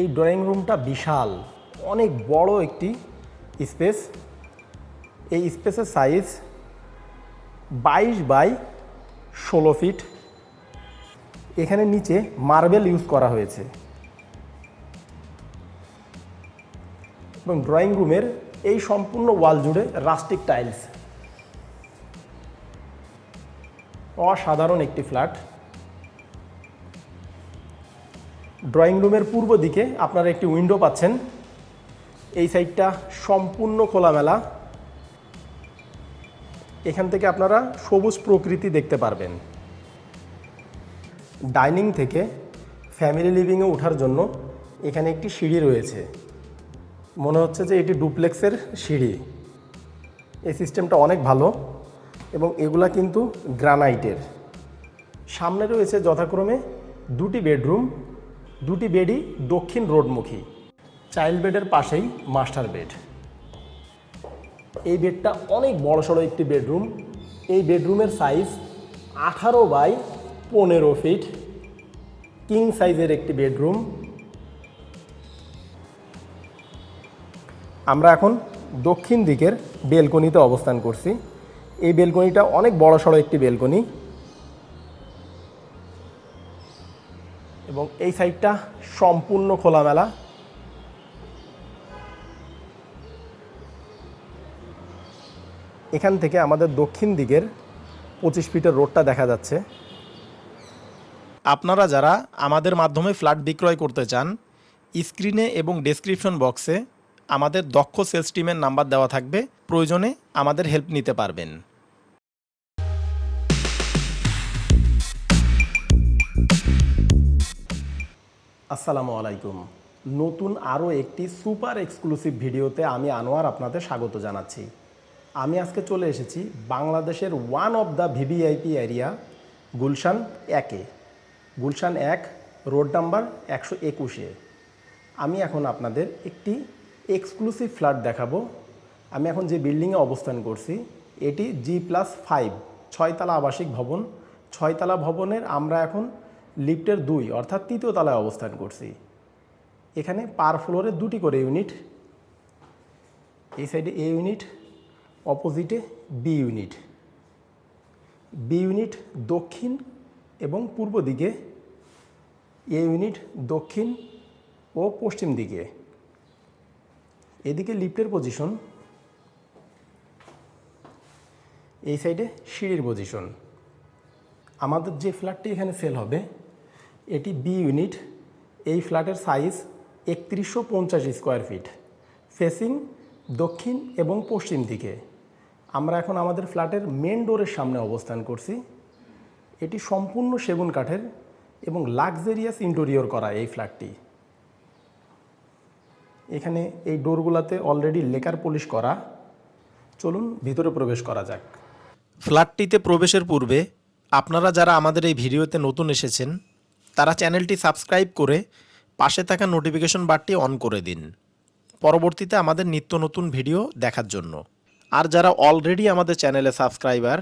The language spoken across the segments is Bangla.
এই ড্রয়িং রুমটা বিশাল, অনেক বড় একটি স্পেস এই স্পেসের সাইজ বাইশ বাই ষোলো ফিট এখানে নিচে মার্বেল ইউজ করা হয়েছে। এবং ড্রয়িং রুমের এই সম্পূর্ণ ওয়াল জুড়ে রাস্টিক টাইলস অসাধারণ একটি ফ্ল্যাট ড্রয়িং রুমের পূর্ব দিকে আপনারা একটি উইন্ডো পাচ্ছেন। এই সাইডটা সম্পূর্ণ খোলামেলা। এখান থেকে আপনারা সবুজ প্রকৃতি দেখতে পারবেন। ডাইনিং থেকে ফ্যামিলি লিভিংয়ে ওঠার জন্য এখানে একটি সিঁড়ি রয়েছে। মনে হচ্ছে যে এটি ডুপ্লেক্সের সিঁড়ি। এই সিস্টেমটা অনেক ভালো এবং এগুলা কিন্তু গ্রানাইটের। সামনে রয়েছে যথাক্রমে দুটি বেডরুম। দুটি বেডই দক্ষিণ রোডমুখী। চাইল্ড বেডের পাশেই মাস্টার বেড। এই বেডটা অনেক বড় সড়ো একটি বেডরুম। এই বেডরুমের সাইজ আঠারো বাই পনেরো ফিট। কিং সাইজের একটি বেডরুম। আমরা এখন দক্ষিণ দিকের বেলকনিতে অবস্থান করছি। এই বেলকনিটা অনেক বড় সড়ো একটি বেলকনি। এবং এই সাইডটা সম্পূর্ণ খোলামেলা। এখান থেকে আমাদের দক্ষিণ দিকের পঁচিশ ফিটের রোডটা দেখা যাচ্ছে। আপনারা যারা আমাদের মাধ্যমে ফ্ল্যাট বিক্রয় করতে চান, স্ক্রিনে এবং ডেসক্রিপশন বক্সে আমাদের দক্ষ সেলস টিমের নাম্বার দেওয়া থাকবে। প্রয়োজনে আমাদের হেল্প নিতে পারবেন। আসসালামু আলাইকুম। নতুন আরও একটি সুপার এক্সক্লুসিভ ভিডিওতে আমি আনোয়ার আপনাদের স্বাগত জানাচ্ছি। আমি আজকে চলে এসেছি বাংলাদেশের one of the VVIP area Gulshan একে গুলশান এক, রোড নাম্বার একশো একুশে আমি এখন আপনাদের একটি এক্সক্লুসিভ ফ্ল্যাট দেখাবো। আমি এখন যে বিল্ডিংয়ে অবস্থান করছি, এটি জি প্লাস ফাইভ ছয়তলা আবাসিক ভবন। ছয়তলা ভবনের আমরা এখন লিফটের দুই, অর্থাৎ তৃতীয় তলায় অবস্থান করছি। এখানে পার ফ্লোরে দুটি করে ইউনিট, এই সাইডে এ ইউনিট, অপোজিটে বি ইউনিট। বি ইউনিট দক্ষিণ এবং পূর্ব দিকে, এ ইউনিট দক্ষিণ ও পশ্চিম দিকে। এদিকে লিফটের পজিশন, এই সাইডে সিঁড়ির পজিশন। আমাদের যে ফ্ল্যাটটি এখানে সেল হবে এটি বি ইউনিট এই ফ্ল্যাটের সাইজ একত্রিশশো পঞ্চাশ স্কোয়ার ফিট ফেসিং দক্ষিণ এবং পশ্চিম দিকে। আমরা এখন আমাদের ফ্ল্যাটের মেন ডোরের সামনে অবস্থান করছি। এটি সম্পূর্ণ সেগুন কাঠের এবং লাক্সারিয়াস ইন্টেরিয়র করা এই ফ্ল্যাটটি। এখানে এই ডোরগুলোতে অলরেডি লেকার পলিশ করা। চলুন ভিতরে প্রবেশ করা যাক। ফ্ল্যাটটিতে প্রবেশের পূর্বে আপনারা যারা আমাদের এই ভিডিওতে নতুন এসেছেন তারা চ্যানেলটি সাবস্ক্রাইব করে পাশে থাকা নোটিফিকেশন বারটি অন করে দিন। পরবর্তীতে আমাদের নিত্য নতুন ভিডিও দেখার জন্য। আর যারা অলরেডি আমাদের চ্যানেলে সাবস্ক্রাইবার,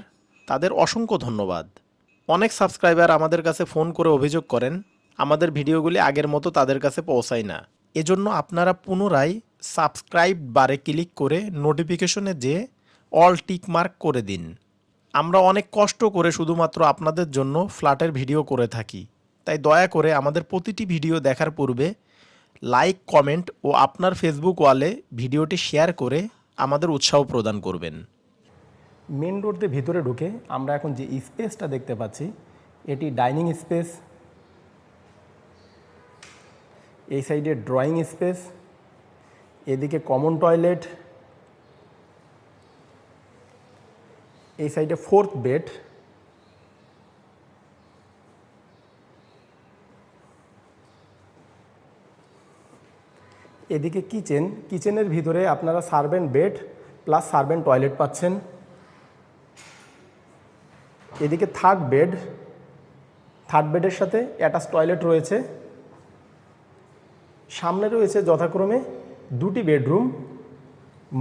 তাদের অসংখ্য ধন্যবাদ। অনেক সাবস্ক্রাইবার আমাদের কাছে ফোন করে অভিযোগ করেন, আমাদের ভিডিওগুলি আগের মতো তাদের কাছে পৌঁছায় না। এজন্য আপনারা পুনরায় সাবস্ক্রাইব বারে ক্লিক করে নোটিফিকেশনে যে অল টিক মার্ক করে দিন। আমরা অনেক কষ্ট করে শুধুমাত্র আপনাদের জন্য ফ্ল্যাটের ভিডিও করে থাকি। তাই দয়া করে আমাদের প্রতিটি ভিডিও দেখার পূর্বে লাইক, কমেন্ট ও আপনার ফেসবুক ওয়ালে ভিডিওটি শেয়ার করে আমাদের উৎসাহ প্রদান করবেন। মেন রোড দিয়ে ভিতরে ঢুকে আমরা এখন যে স্পেসটা দেখতে পাচ্ছি, এটি ডাইনিং স্পেস এই সাইডে ড্রয়িং স্পেস এদিকে কমন টয়লেট এই সাইডে ফোর্থ বেড এদিকে কিচেন, কিচেনের ভিতরে আপনারা servant bed plus servant toilet পাচ্ছেন। এদিকে থার্ড বেড, থার্ড বেডের সাথে অ্যাটাচ টয়লেট রয়েছে। সামনে রয়েছে যথাক্রমে দুটি বেডরুম,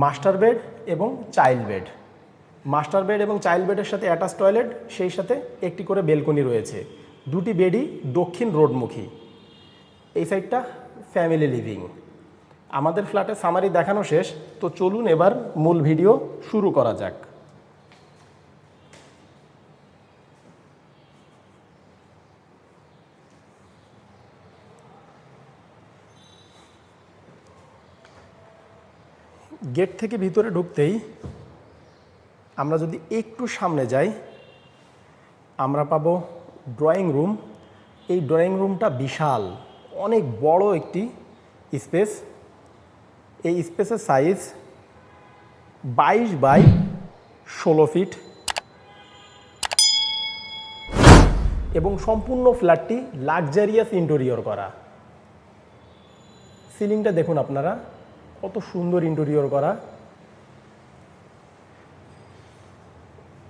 মাস্টার বেড এবং চাইল্ড বেড। মাস্টার বেড এবং চাইল্ড বেডের সাথে অ্যাটাচ টয়লেট, সেই সাথে একটি করে বেলকনি রয়েছে। দুটি বেডই দক্ষিণ রোডমুখী। এই সাইডটা ফ্যামিলি লিভিং। আমাদের ফ্ল্যাটে সামারি দেখানো শেষ, তো চলুন এবার মূল ভিডিও শুরু করা যাক। গেট থেকে ভিতরে ঢুকতেই আমরা যদি একটু সামনে যাই, আমরা পাব ড্রয়িং রুম এই ড্রয়িং রুমটা বিশাল, অনেক বড় একটি স্পেস এই স্পেসের সাইজ বাইশ বাই ষোলো ফিট এবং সম্পূর্ণ ফ্ল্যাটটি লাক্সারিয়াস ইন্টেরিয়র করা। সিলিংটা দেখুন আপনারা, কত সুন্দর ইন্টেরিয়র করা।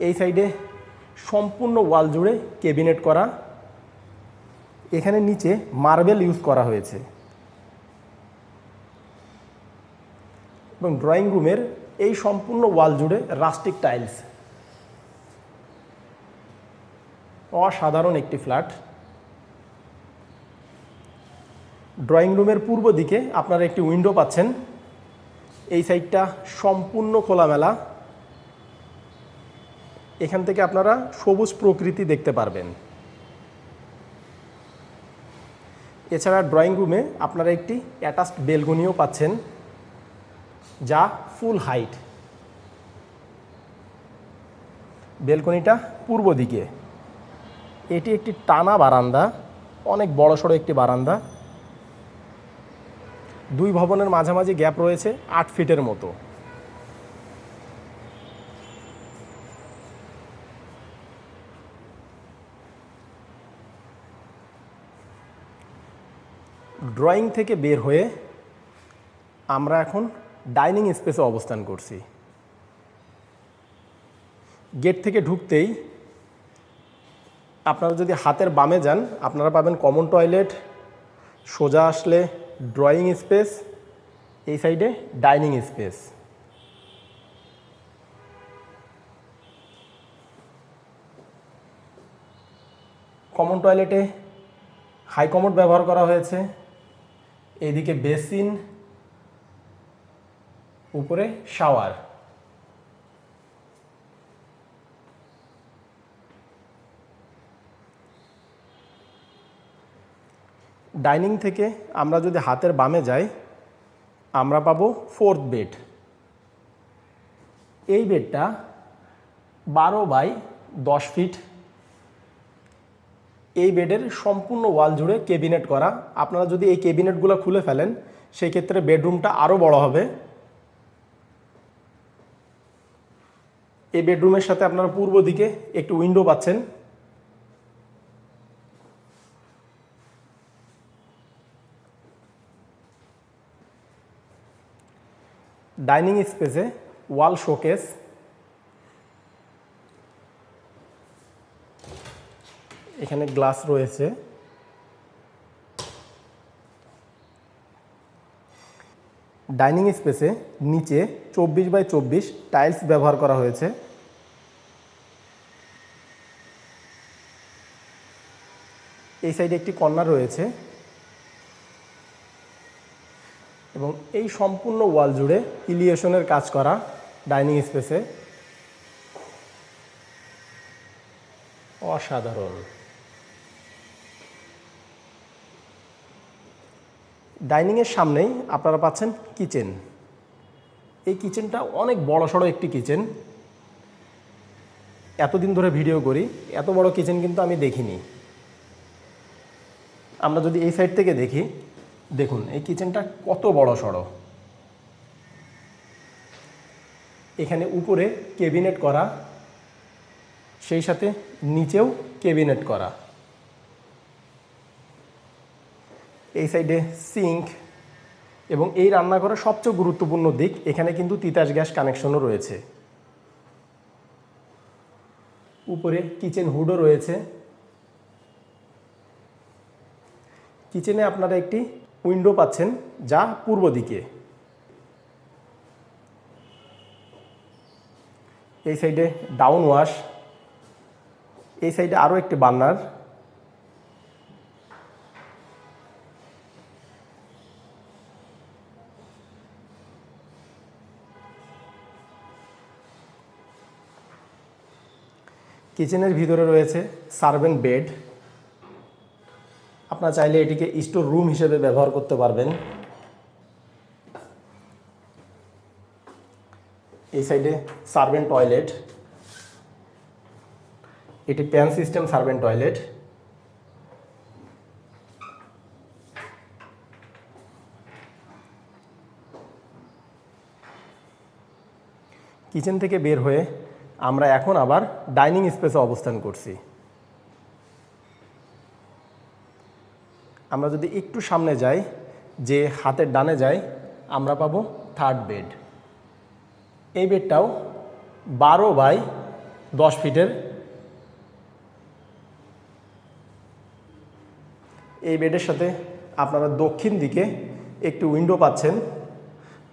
এই সাইডে সম্পূর্ণ ওয়াল জুড়ে কেবিনেট করা। এখানে নিচে মার্বেল ইউজ করা হয়েছে। এবং ড্রয়িং রুমের এই সম্পূর্ণ ওয়াল জুড়ে রাস্টিক টাইলস অসাধারণ একটি ফ্ল্যাট ড্রয়িং রুমের পূর্ব দিকে আপনারা একটি উইন্ডো পাচ্ছেন। এই সাইডটা সম্পূর্ণ খোলামেলা। এখান থেকে আপনারা সবুজ প্রকৃতি দেখতে পারবেন। এছাড়া ড্রয়িং রুমে আপনারা একটি অ্যাটাচড বেলকনিও পাচ্ছেন। যা ফুল হাইট। বেলকনিটা পূর্ব দিকে। এটি একটি টানা বারান্দা, অনেক বড়সড় একটি বারান্দা। দুই ভবনের মাঝামাঝি গ্যাপ রয়েছে আট ফিটের মতো। ড্রয়িং থেকে বের হয়ে আমরা এখন ডাইনিং স্পেসে অবস্থান করছি। গেট থেকে ঢুকতেই আপনারা যদি হাতের বামে যান, আপনারা পাবেন কমন টয়লেট, সোজা আসলে ড্রয়িং স্পেস, এই সাইডে ডাইনিং স্পেস। কমন টয়লেটে হাই কমোড ব্যবহার করা হয়েছে। এদিকে বেসিন উপরে শাওয়ার। ডাইনিং থেকে আমরা যদি হাতের বামে যাই, আমরা পাবো ফোর্থ বেড। এই বেডটা বারো বাই দশ ফিট। এই বেডের সম্পূর্ণ ওয়াল জুড়ে কেবিনেট করা। আপনারা যদি এই কেবিনেটগুলো খুলে ফেলেন সেই ক্ষেত্রে বেডরুমটা আরও বড় হবে। এই বেডরুমের সাথে আপনারা পূর্ব দিকে একটু উইন্ডো পাচ্ছেন। ডাইনিং স্পেসে ওয়াল শোকেস এখানে গ্লাস রয়েছে। ডাইনিং স্পেসে নিচে চব্বিশ বাই চব্বিশ টাইলস ব্যবহার করা হয়েছে। এই সাইডে একটি কর্নার রয়েছে। এবং এই সম্পূর্ণ ওয়াল জুড়ে ইলিয়েশনের কাজ করা ডাইনিং স্পেসে। অসাধারণ। ডাইনিংয়ের সামনেই আপনারা পাচ্ছেন কিচেন। এই কিচেনটা অনেক বড় সড়ো একটি কিচেন। এতদিন ধরে ভিডিও করি, এত বড় কিচেন কিন্তু আমি দেখিনি। আমরা যদি এই সাইড থেকে দেখি, দেখুন, এই কিচেনটা কত বড় সড়ো। এখানে উপরে কেবিনেট করা, সেই সাথে নিচেও কেবিনেট করা। এই সাইডে সিঙ্ক এবং এই রান্নাঘরের সবচেয়ে গুরুত্বপূর্ণ দিক, এখানে কিন্তু তিতাস গ্যাস কানেকশনও রয়েছে। উপরে কিচেন হুডও রয়েছে। কিচেনে আপনারা একটি উইন্ডো পাচ্ছেন যা পূর্ব দিকে। এই সাইডে ডাউন ওয়াশ। এই সাইডে আরও একটি বার্নার। কিচেনের ভিতরে রয়েছে সার্ভেন্ট বেড। আপনারা চাইলে এটিকে স্টোর রুম হিসেবে ব্যবহার করতে পারবেন। এই সাইডে সার্ভেন্ট টয়লেট। এটি pan system servant toilet. Kitchen থেকে বের হয়ে আমরা এখন আবার ডাইনিং স্পেসে অবস্থান করছি। আমরা যদি একটু সামনে যাই, যে হাতের ডানে যাই, আমরা পাবো থার্ড বেড এই বেডটাও বারো বাই দশ ফিটের। এই বেডের সাথে আপনারা দক্ষিণ দিকে একটি উইন্ডো পাচ্ছেন,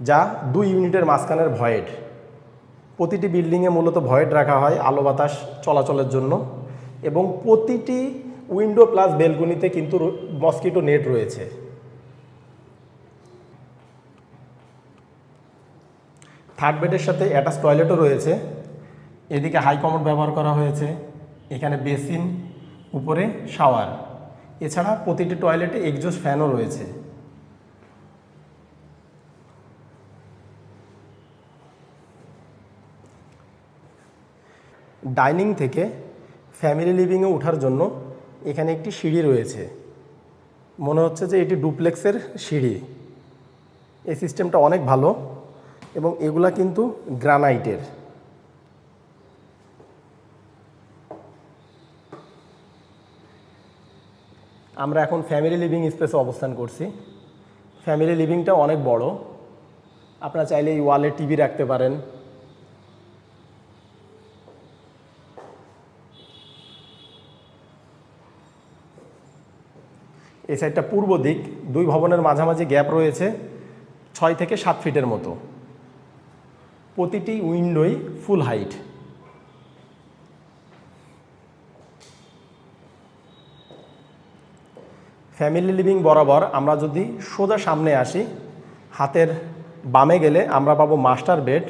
যা দুই ইউনিটের মাঝখানের ভয়েড প্রতিটি বিল্ডিংয়ে মূলত ভয়েড রাখা হয় আলো বাতাস চলাচলের জন্য এবং প্রতিটি উইন্ডো প্লাস বেলকনিতে কিন্তু মসকিটো নেট রয়েছে। থার্ড বেডের সাথে অ্যাটাচ টয়লেটও রয়েছে। এদিকে হাই কমোড ব্যবহার করা হয়েছে। এখানে বেসিন, উপরে শাওয়ার। এছাড়া প্রতিটি টয়লেটে এক্সজস্ট ফ্যানও রয়েছে। ডাইনিং থেকে ফ্যামিলি লিভিংয়ে ওঠার জন্য এখানে একটি সিঁড়ি রয়েছে। মনে হচ্ছে যে এটি ডুপ্লেক্সের সিঁড়ি। এই সিস্টেমটা অনেক ভালো এবং এগুলা কিন্তু গ্রানাইটের। আমরা এখন ফ্যামিলি লিভিং স্পেসে অবস্থান করছি। ফ্যামিলি লিভিংটা অনেক বড়। আপনারা চাইলে এই ওয়ালে টিভি রাখতে পারেন। এই সাইডটা পূর্ব দিক, দুই ভবনের মাঝামাঝি গ্যাপ রয়েছে, ছয় থেকে সাত ফিটের মতো। প্রতিটি উইন্ডোই ফুল হাইট। ফ্যামিলি লিভিং বরাবর আমরা যদি সোজা সামনে আসি, হাতের বামে গেলে আমরা পাবো মাস্টার বেড,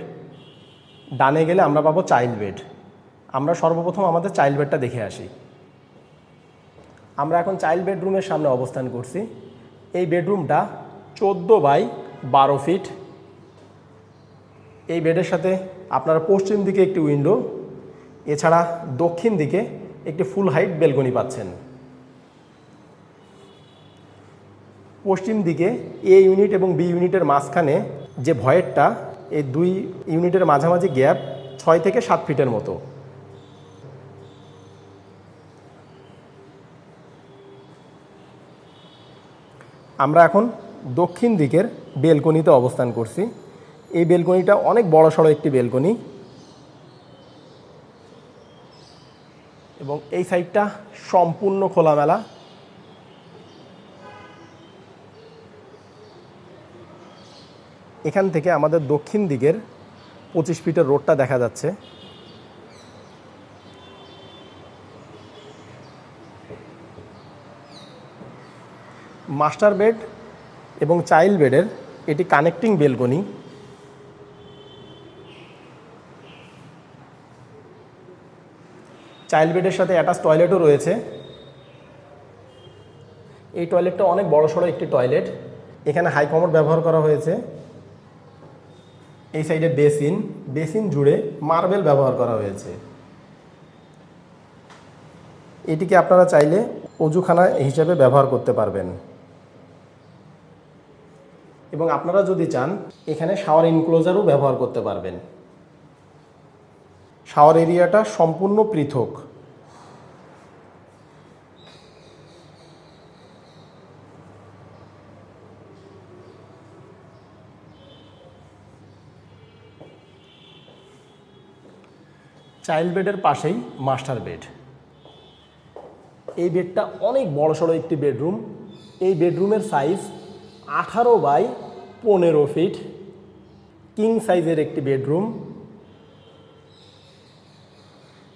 ডানে গেলে আমরা পাবো চাইল্ড বেড। আমরা সর্বপ্রথম আমাদের চাইল্ড বেডটা দেখে আসি। আমরা এখন চাইল্ড বেডরুমের সামনে অবস্থান করছি। এই বেডরুমটা চোদ্দ বাই বারো ফিট এই বেডের সাথে আপনারা পশ্চিম দিকে একটি উইন্ডো এছাড়া দক্ষিণ দিকে একটি ফুল হাইট বেলকনি পাচ্ছেন। পশ্চিম দিকে এ ইউনিট এবং বি ইউনিটের মাঝখানে যে ভয়েরটা এই দুই ইউনিটের মাঝামাঝি গ্যাপ ছয় থেকে সাত ফিটের মতো। আমরা এখন দক্ষিণ দিকের বেলকনিতে অবস্থান করছি। এই বেলকনিটা অনেক বড় সড়ো একটি বেলকনি। এবং এই সাইডটা সম্পূর্ণ খোলামেলা। এখান থেকে আমাদের দক্ষিণ দিকের পঁচিশ ফিটের রোডটা দেখা যাচ্ছে। মাস্টার বেড এবং চাইল্ড বেডের এটি কানেক্টিং বেলকনি। চাইল্ড বেডের সাথে অ্যাটাচ টয়লেটও রয়েছে। এই টয়লেটটা অনেক বড় সড়ো একটি টয়লেট। এখানে হাই কমোড ব্যবহার করা হয়েছে। এই সাইডে বেসিন বেসিন জুড়ে মার্বেল ব্যবহার করা হয়েছে। এটিকে আপনারা চাইলে অজুখানা হিসেবে ব্যবহার করতে পারবেন। এবং আপনারা যদি চান, এখানে শাওয়ার ইনক্লোজারও ব্যবহার করতে পারবেন। শাওয়ার এরিয়াটা সম্পূর্ণ পৃথক। চাইল্ড বেডের পাশেই মাস্টার বেড এই বেডটা অনেক বড় সড়ো একটি বেডরুম এই বেডরুমের সাইজ আঠারো বাই পনেরো ফিট কিং সাইজের একটি বেডরুম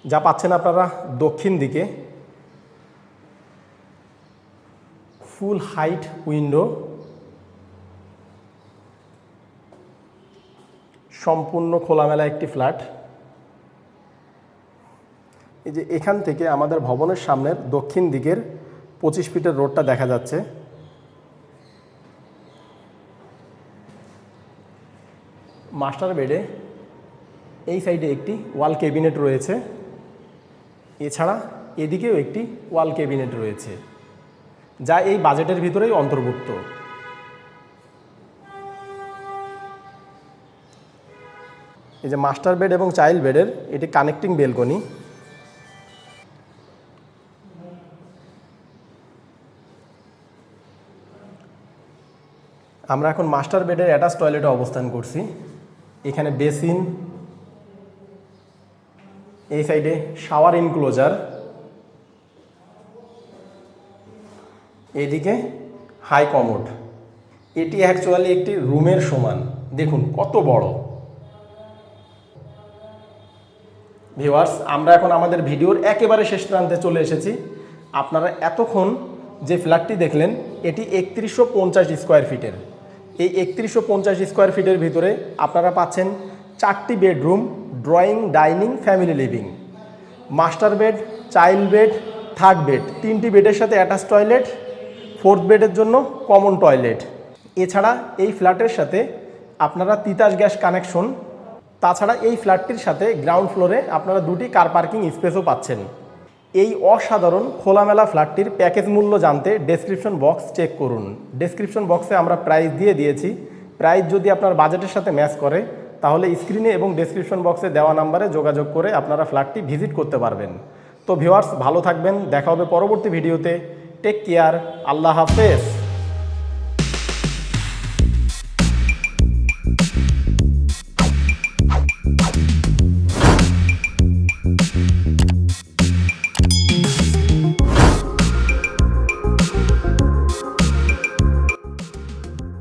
যা পাচ্ছেন আপনারা দক্ষিণ দিকে। ফুল হাইট উইন্ডো সম্পূর্ণ খোলামেলা একটি ফ্ল্যাট এই যে এখান থেকে আমাদের ভবনের সামনের দক্ষিণ দিকের পঁচিশ ফিটের রোডটা দেখা যাচ্ছে। মাস্টার বেডে এই সাইডে একটি ওয়াল ক্যাবিনেট রয়েছে। এছাড়া এদিকেও একটি ওয়াল ক্যাবিনেট রয়েছে, যা এই বাজেটের ভিতরেই অন্তর্ভুক্ত। এই যে মাস্টার বেড এবং চাইল্ড বেডের এটি কানেক্টিং বেলকনি। আমরা এখন মাস্টার বেডের অ্যাটাচ টয়লেটে অবস্থান করছি। এখানে বেসিন, এই সাইডে শাওয়ার ইনক্লোজার এদিকে হাই কমোড। এটি অ্যাকচুয়ালি একটি রুমের সমান। দেখুন, কত বড়। ভিউয়ার্স, আমরা এখন আমাদের ভিডিওর একেবারে শেষ প্রান্তে চলে এসেছি। আপনারা এতক্ষণ যে ফ্ল্যাটটি দেখলেন, এটি একত্রিশশো পঞ্চাশ স্কোয়ার ফিটের এই একত্রিশশো পঞ্চাশ স্কোয়ার ফিটের ভিতরে আপনারা পাচ্ছেন চারটি bedroom drawing dining family living master bed child bed third bed তিনটি বেডের সাথে অ্যাটাচ টয়লেট ফোর্থ বেডের জন্য কমন টয়লেট এছাড়া এই ফ্ল্যাটের সাথে আপনারা তিতাস গ্যাস কানেকশন তাছাড়া এই ফ্ল্যাটটির সাথে গ্রাউন্ড ফ্লোরে আপনারা দুটি কার পার্কিং স্পেসও পাচ্ছেন। এই অসাধারণ খোলামেলা ফ্ল্যাটটির প্যাকেজ মূল্য জানতে ডেসক্রিপশন বক্স চেক করুন। ডেসক্রিপশন বক্সে আমরা প্রাইস দিয়ে দিয়েছি। প্রাইস যদি আপনার বাজেটের সাথে ম্যাচ করে, তাহলে স্ক্রিনে এবং ডেসক্রিপশন বক্সে দেওয়া নাম্বারে যোগাযোগ করে আপনারা ফ্ল্যাটটি ভিজিট করতে পারবেন। তো ভিউয়ার্স ভালো থাকবেন, দেখা হবে পরবর্তী ভিডিওতে টেক কেয়ার আল্লাহ হাফেজ।